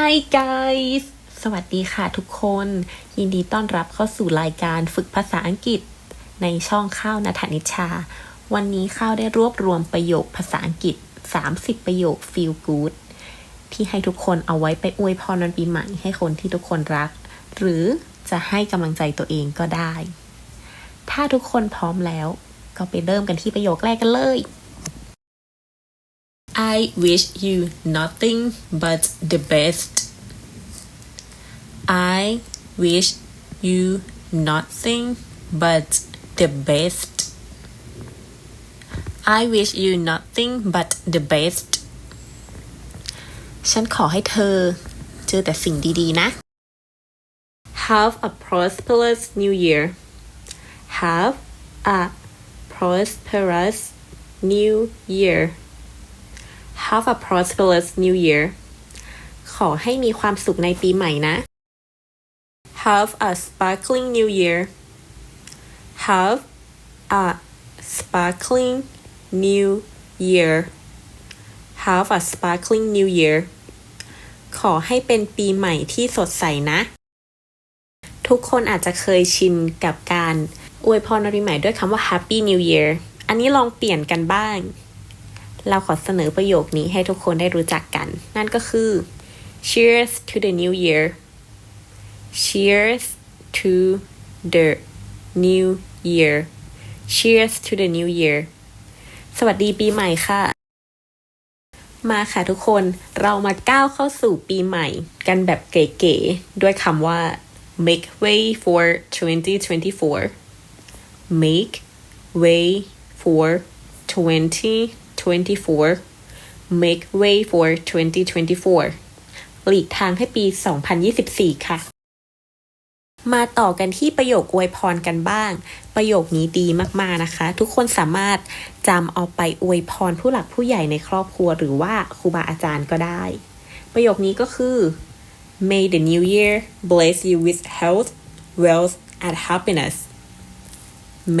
Hi guys สวัสดีค่ะทุกคน ยินดีต้อนรับเข้าสู่รายการฝึกภาษาอังกฤษ ในช่องข้าวนัทนิชา วันนี้ข้าวได้รวบรวมประโยคภาษาอังกฤษ 30 ประโยค feel good ที่ให้ทุกคนเอาไว้ไปอวยพรวันปีใหม่ให้คนที่ทุกคนรัก หรือจะให้กำลังใจตัวเองก็ได้ ถ้าทุกคนพร้อมแล้ว ก็ไปเริ่มกันที่ประโยคแรกกันเลย I wish you nothing but the best. I wish you nothing but the best. I wish you nothing but the best. ฉันขอให้เธอเจอแต่สิ่งดีๆนะ Have a prosperous new year. Have a prosperous new year. Have a prosperous new year. ขอให้มีความสุขในปีใหม่นะ Have a sparkling new year. Have a sparkling new year. Have a sparkling new year. ขอให้เป็นปีใหม่ที่สดใสนะ ทุกคนอาจจะเคยชินกับการอวยพรนปีใหม่ด้วยคำว่า Happy New Year อันนี้ลองเปลี่ยนกันบ้าง เราขอเสนอประโยคนี้ให้ทุกคนได้รู้จักกัน นั่นก็คือ Cheers to the new year Cheers to the new year Cheers to the new year สวัสดีปีใหม่ค่ะ มาค่ะทุกคน เรามาก้าวเข้าสู่ปีใหม่ กันแบบเก๋ๆ ด้วยคำว่า make way for 2024 make way for 20 2024 make way for 2024 หลีกทางให้ปี 2024 ค่ะ มาต่อกันที่ประโยคอวยพรกันบ้าง ประโยคนี้ดีมากๆนะคะ ทุกคนสามารถจำเอาไปอวยพรผู้หลักผู้ใหญ่ในครอบครัวหรือว่าครูบาอาจารย์ก็ได้ ประโยคนี้ก็คือ May the new year bless you with health, wealth, and happiness.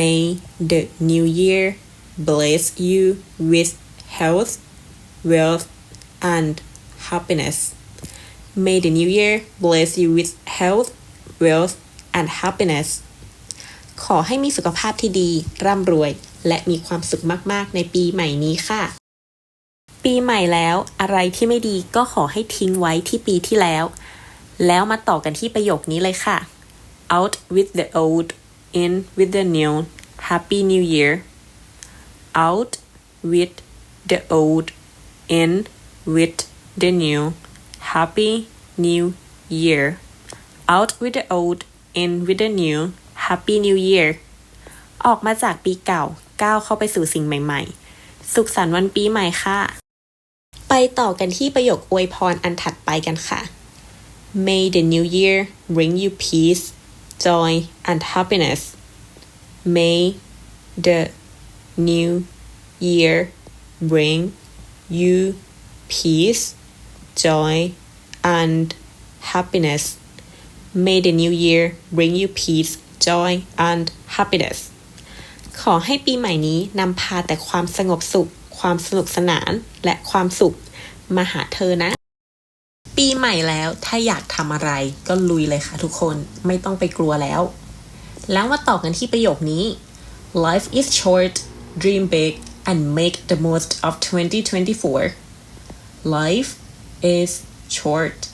May the new year bless you with health, wealth, and happiness. May the new year bless you with health, wealth, and happiness. ขอให้มีสุขภาพที่ดี ร่ำรวย และมีความสุขมากๆ ในปีใหม่นี้ค่ะ ปีใหม่แล้วอะไรที่ไม่ดีก็ขอให้ทิ้งไว้ที่ปีที่แล้ว แล้วมาต่อกันที่ประโยคนี้เลยค่ะ out with the old in with the new happy new year out with the old in with the new happy new year out with the old in with the new happy new year ออกมาจากปีเก่าก้าวเข้าไปสู่สิ่งใหม่ ๆ สุขสันต์วันปีใหม่ค่ะ ไปต่อกันที่ประโยคอวยพรอันถัดไปกันค่ะ May the new year bring you peace, joy, and happiness. May the new year bring you peace, joy, and happiness. May the new year bring you peace, joy, and happiness. ขอให้ปีใหม่นี้นำพาแต่ความสงบสุข ความสนุกสนานและความสุขมาหาเธอนะ ปีใหม่แล้วถ้าอยากทำอะไรก็ลุยเลยค่ะทุกคนไม่ต้องไปกลัวแล้ว แล้วมาต่อกันที่ประโยคนี้ Life is short dream big and make the most of 2024 Life is short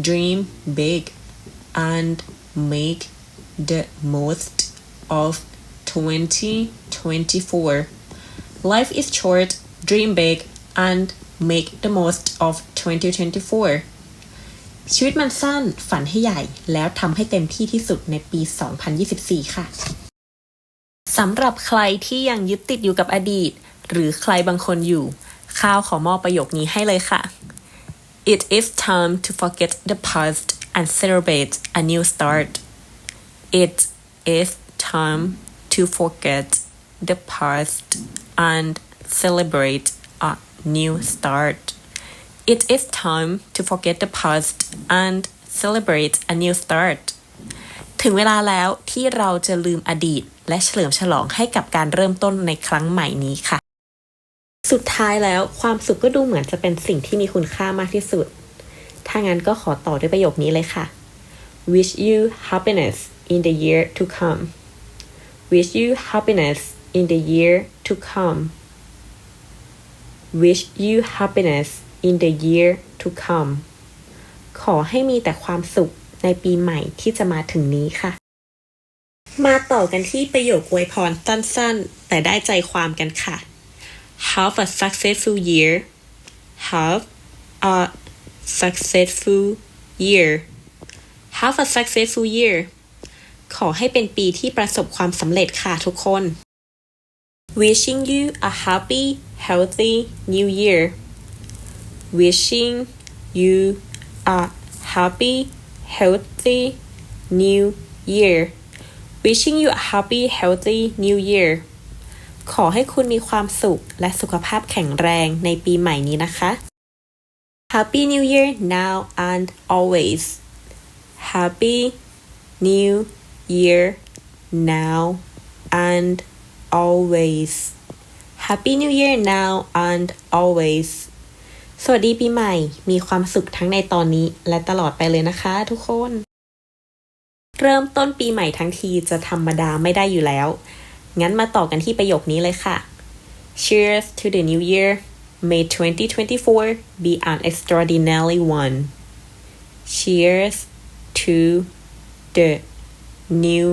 dream big and make the most of 2024 Life is short dream big and make the most of 2024 ชีวิตมันสั้นฝันให้ใหญ่แล้วทำให้เต็มที่ที่สุดในปี 2024 ค่ะ สำหรับใครที่ยังยึดติดอยู่กับอดีต หรือใครบางคนอยู่ ข้าวขอมอบประโยคนี้ให้เลยค่ะ It is time to forget the past and celebrate a new start It is time to forget the past and celebrate a new start. It is time to forget the past and celebrate a new start. ถึงเวลาแล้วที่เราจะลืมอดีต และเฉลิมฉลองให้กับการเริ่มต้นในครั้งใหม่นี้ค่ะ สุดท้ายแล้วความสุขก็ดูเหมือนจะเป็นสิ่งที่มีคุณค่ามากที่สุด ถ้างั้นก็ขอต่อด้วยประโยคนี้เลยค่ะ wish you happiness in the year to come wish you happiness in the year to come wish you happiness in the year to come ขอให้มีแต่ความสุข ในปีใหม่ที่จะมาถึงนี้ค่ะ มาต่อกันที่ประโยคอวยพรสั้นๆ แต่ได้ใจความกันค่ะ Have a successful year Have a successful year Have a successful year ขอให้เป็นปีที่ประสบความสำเร็จค่ะทุกคน Wishing you a happy healthy new year Wishing you a happy healthy new year Wishing you a happy healthy new year ขอให้คุณมีความสุขและสุขภาพแข็งแรงในปีใหม่นี้นะคะ Happy New Year now and always Happy New Year now and always Happy New Year now and always สวัสดีปีใหม่ มีความสุขทั้งในตอนนี้และตลอดไปเลยนะคะทุกคน เริ่มต้นปีใหม่ทั้งทีจะธรรมดาไม่ได้อยู่แล้ว งั้นมาต่อกันที่ประโยคนี้เลยค่ะ Cheers to the new year May 2024 be an extraordinary one Cheers to the new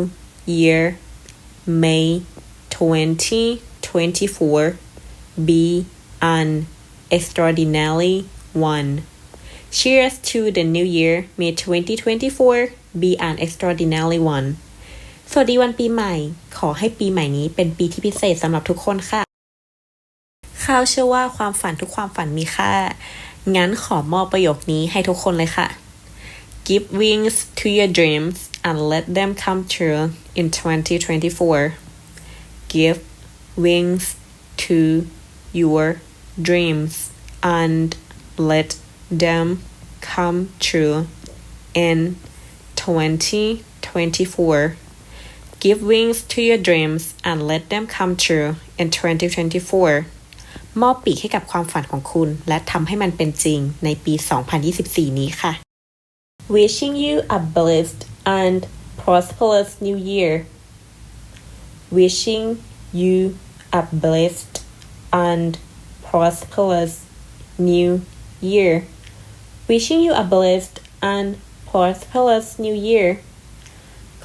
year May 2024 be an extraordinary one Cheers to the new year May 2024 be an extraordinary one สวัสดีวันปีใหม่ ขอให้ปีใหม่นี้เป็นปีที่พิเศษสำหรับทุกคนค่ะ ข้าวเชื่อว่าความฝันทุกความฝันมีค่า งั้นขอมอบประโยคนี้ให้ทุกคนเลยค่ะ Give wings to your dreams and let them come true in 2024 Give wings to your dreams and let them come true in 2024 Give wings to your dreams and let them come true in 2024 มอบปีกให้กับความฝันของคุณ และทำให้มันเป็นจริงในปี 2024 นี้ค่ะ Wishing you a blessed and prosperous new year Wishing you a blessed and prosperous new year Wishing you a blessed and prosperous new year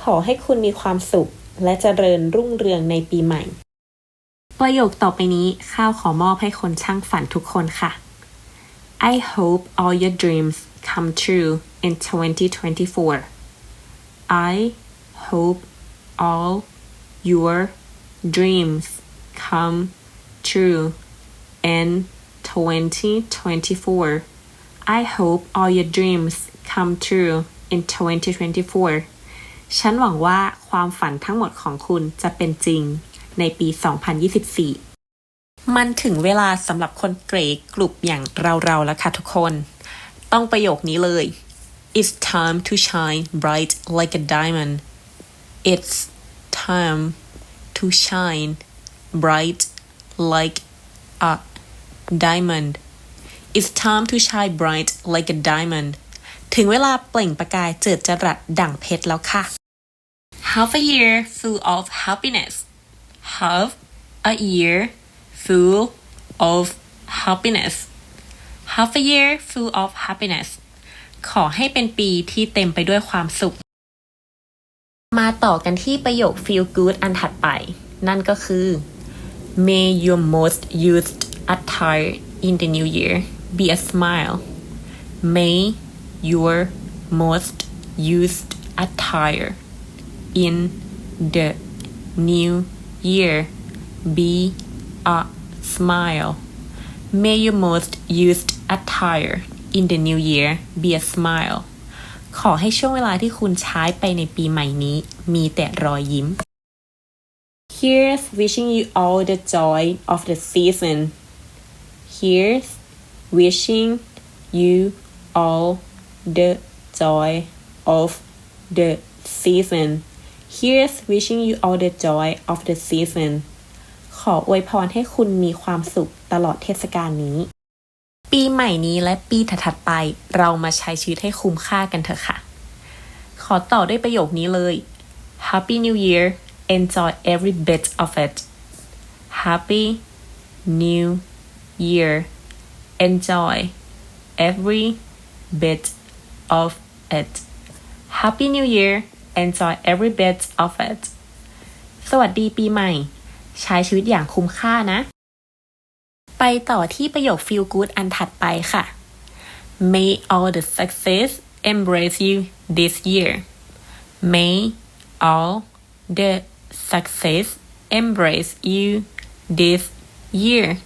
ขอให้คุณมีความสุขและเจริญรุ่งเรืองในปีใหม่ ประโยคต่อไปนี้ข้าวขอมอบให้คนช่างฝันทุกคนค่ะ I hope all your dreams come true in 2024 I hope all your dreams come true in 2024 I hope all your dreams come true in 2024 ฉันหวังว่าความฝันทั้งหมดของคุณจะเป็นจริงในปี 2024 มันถึงเวลาสำหรับคนเกรกกลุ่มอย่างเราๆแล้วค่ะทุกคน ต้องประโยคนี้เลย It's time to shine bright like a diamond It's time to shine bright like a diamond It's time to shine bright like a diamond ถึงเวลาเปล่งประกายเจิดจรัสดั่งเพชรแล้วค่ะ Have a year full of happiness Have a year full of happiness Have a year full of happiness ขอให้เป็นปีที่เต็มไปด้วยความสุข มาต่อกันที่ประโยค feel good อันถัดไป นั่นก็คือ May your most used attire in the new year be a smile May your most used attire in the new year be a smile. May your most used attire in the new year be a smile. ขอให้ช่วงเวลาที่คุณใช้ไปในปีใหม่นี้ มีแต่รอยยิ้ม Here's wishing you all the joy of the season. Here's wishing you all the joy of the season. Here's wishing you all the joy of the season. ขออวยพรให้คุณมีความสุขตลอดเทศกาลนี้ ปีใหม่นี้และปีถัดๆไป เรามาใช้ชีวิตให้คุ้มค่ากันเถอะค่ะ ขอต่อด้วยประโยคนี้เลย Happy New Year enjoy every bit of it Happy New Year enjoy every bit of it Happy New Year enjoy every bit of it สวัสดีปีใหม่ ใช้ชีวิตอย่างคุ้มค่านะ ไปต่อที่ประโยค feel good อันถัดไปค่ะ May all the success embrace you this year May all the success embrace you this year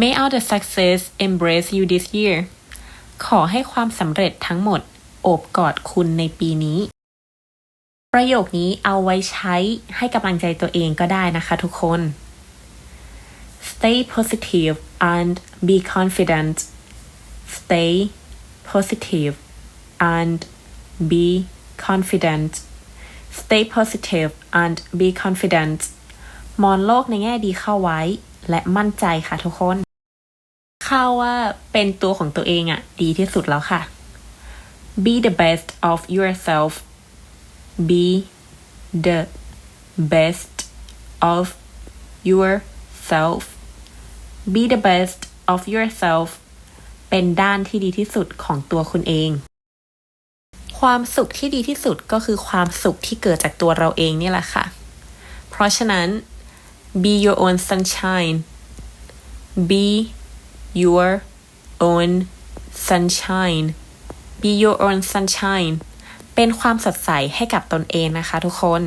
May all the success embrace you this year ขอให้ความสำเร็จทั้งหมด โอบกอดคุณในปีนี้ ประโยคนี้เอาไว้ใช้ให้กำลังใจตัวเองก็ได้นะคะทุกคน Stay positive and be confident. Stay positive and be confident. Stay positive and be confident. มองโลกในแง่ดีเข้าไว้ และมั่นใจค่ะทุกคน เข้าว่าเป็นตัวของตัวเองอะ่ะดีที่สุดแล้วค่ะ Be the best of yourself. Be the best of yourself. Be the best of yourself เป็นด้านที่ดีที่สุดของตัวคุณเอง ความสุขที่ดีที่สุดก็คือความสุขที่เกิดจากตัวเราเองนี่แหละค่ะ เพราะฉะนั้น be your own sunshine be your own sunshine be your own sunshine เป็นความสดใสให้กับตนเองนะคะทุกคน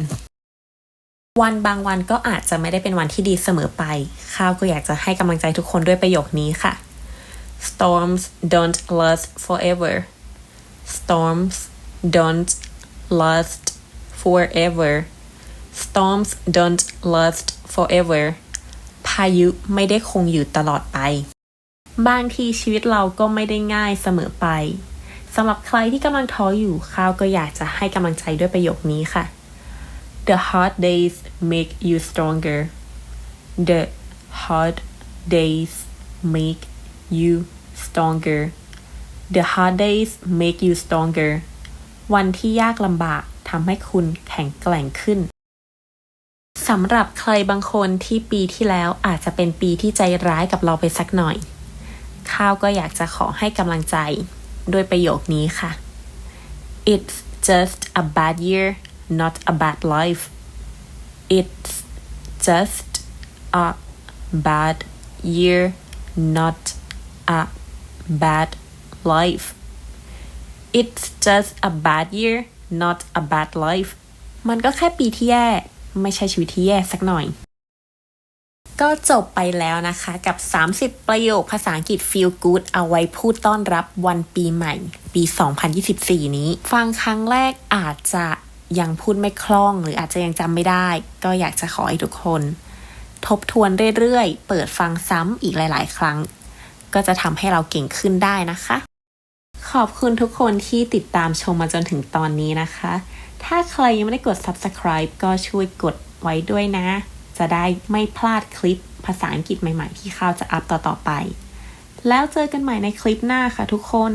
วันบางวันก็อาจจะไม่ได้เป็นวันที่ดีเสมอไป ข้าวก็อยากจะให้กำลังใจทุกคนด้วยประโยคนี้ค่ะ Storms don't last forever Storms don't last forever Storms don't last forever พายุไม่ได้คงอยู่ตลอดไป บางทีชีวิตเราก็ไม่ได้ง่ายเสมอไปสำหรับใครที่กำลังท้ออยู่ข้าวก็อยากจะให้กำลังใจด้วยประโยคนี้ค่ะ The hard days make you stronger. The hard days make you stronger. The hard days make you stronger. วันที่ยากลำบากทำให้คุณแข็งแกร่งขึ้นสำหรับใครบางคนที่ปีที่แล้วอาจจะเป็นปีที่ใจร้ายกับเราไปสักหน่อย ข้าวก็อยากจะขอให้กำลังใจด้วยประโยคนี้ค่ะ It's just a bad year not a bad life. It's just a bad year, not a bad life. It's just a bad year, not a bad life. มันก็แค่ปีที่แย่ ไม่ใช่ชีวิตที่แย่สักหน่อย ก็จบไปแล้วนะคะกับ 30 ประโยคภาษาอังกฤษ feel good เอาไว้พูดต้อนรับวันปีใหม่ ปี 2024 นี้ ฟังครั้งแรกอาจจะยังพูดไม่คล่อง หรืออาจจะยังจำไม่ได้ ก็อยากจะขอให้ทุกคน ทบทวนเรื่อยๆ เปิดฟังซ้ำอีกหลาย ๆ ครั้ง ก็จะทำให้เราเก่งขึ้นได้นะคะ ขอบคุณทุกคนที่ติดตามชมมาจนถึงตอนนี้นะคะ ถ้าใครยังไม่ได้กด subscribe ก็ช่วยกดไว้ด้วยนะ จะได้ไม่พลาดคลิปภาษาอังกฤษใหม่ๆ ที่ข้าวจะอัพต่อๆไป แล้วเจอกันใหม่ในคลิปหน้าค่ะทุกคน